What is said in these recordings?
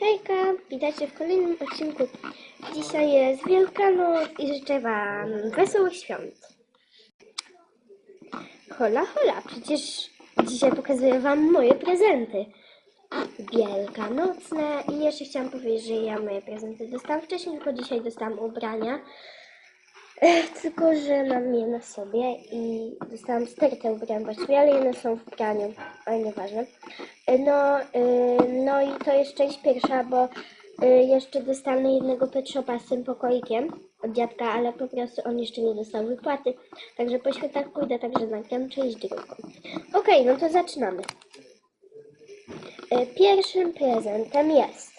Hejka, witajcie w kolejnym odcinku. Dzisiaj jest Wielkanoc i życzę Wam wesołych świąt. Hola, hola, przecież dzisiaj pokazuję Wam moje prezenty. Wielkanocne i jeszcze chciałam powiedzieć, że ja moje prezenty dostałam wcześniej, tylko dzisiaj dostałam ubrania. Tylko, że mam je na sobie i dostałam stertę ubrań właściwie, ale one są w praniu, ale nieważne. No, y, no i to jest część pierwsza, bo y, jeszcze dostanę jednego pet shopa z tym pokoikiem od dziadka, ale po prostu on jeszcze nie dostał wypłaty. Także po świętach pójdę, także nagram część drugą. Okej, no to zaczynamy. Y, Pierwszym prezentem jest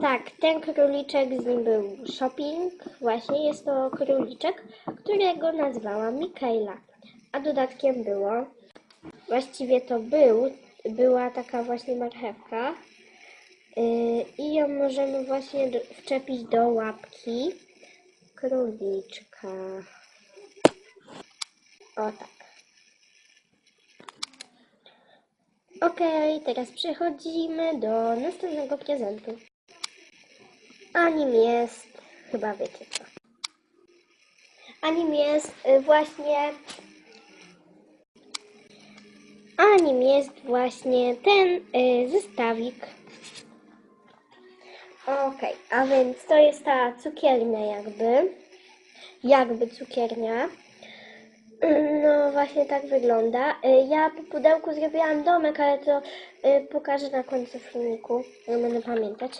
tak, ten króliczek, z nim był shopping. Właśnie jest to króliczek, którego nazwałam Mikaela. A dodatkiem było, właściwie to był, była taka właśnie marchewka. Yy, I ją możemy właśnie wczepić do łapki króliczka. O tak. Okej, teraz przechodzimy do następnego prezentu. A nim jest, chyba wiecie co. A nim jest y, właśnie. A nim jest właśnie ten y, zestawik. Okej, a więc to jest ta cukiernia jakby. Jakby cukiernia. No właśnie tak wygląda. Y, Ja po pudełku zrobiłam domek, ale to pokażę na końcu filmiku. Nie będę pamiętać.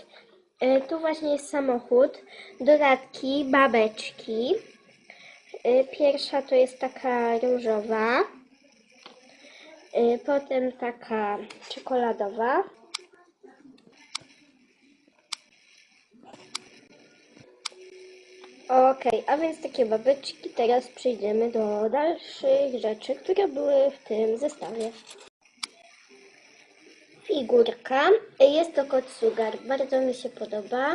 Y, Tu właśnie jest samochód, dodatki, babeczki. Y, Pierwsza to jest taka różowa, y, potem taka czekoladowa. Okej, a więc takie babeczki. Teraz przejdziemy do dalszych rzeczy, które były w tym zestawie. Figurka. Jest to kot Sugar. Bardzo mi się podoba.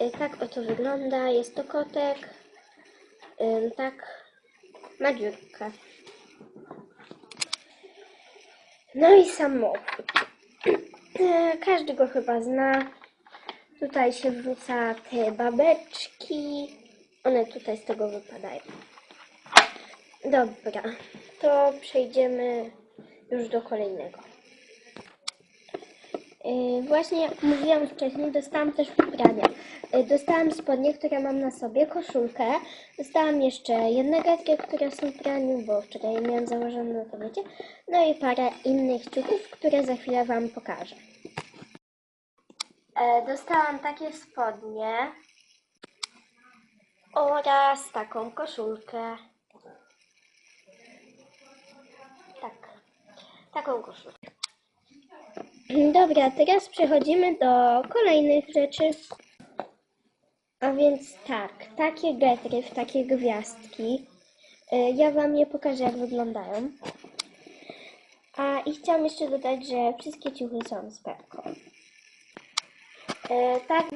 Y, Tak oto wygląda. Jest to kotek. Ym, Tak ma dziurkę. No i samochód. Y, Każdy go chyba zna. Tutaj się wrzuca te babeczki. One tutaj z tego wypadają. Dobra, to przejdziemy już do kolejnego. Yy, Właśnie jak mówiłam wcześniej, dostałam też ubrania. Yy, Dostałam spodnie, które mam na sobie, koszulkę. Dostałam jeszcze jedne gadki, które są w praniu, bo wczoraj miałam założone, no to wiecie. No i parę innych ciuchów, które za chwilę Wam pokażę. E, Dostałam takie spodnie oraz taką koszulkę. Tak, taką koszulkę. Dobra, teraz przechodzimy do kolejnych rzeczy. A więc tak, takie getry w takie gwiazdki. Y, Ja Wam je pokażę, jak wyglądają. A i chciałam jeszcze dodać, że wszystkie ciuchy są z pepką. Y, Tak,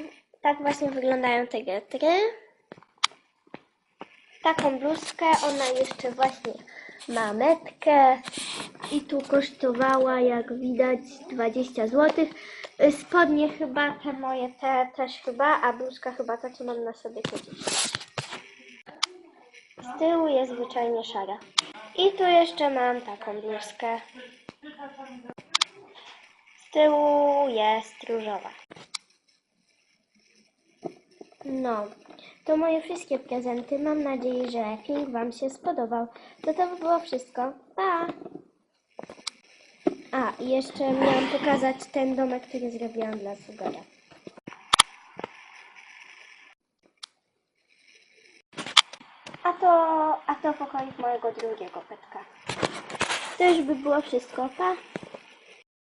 tak właśnie wyglądają te getry. Taką bluzkę, ona jeszcze właśnie ma metkę i tu kosztowała, jak widać, 20 zł. Spodnie chyba, te moje, te też chyba, a bluzka chyba ta, co mam na sobie, 10. Z tyłu jest zwyczajnie szara. I tu jeszcze mam taką bluzkę. Z tyłu jest różowa. No, to moje wszystkie prezenty. Mam nadzieję, że film Wam się spodobał. To to by było wszystko. Pa! A, i jeszcze miałam pokazać ten domek, który zrobiłam dla Sugara. A to, a to pokoik mojego drugiego petka. To już by było wszystko. Pa!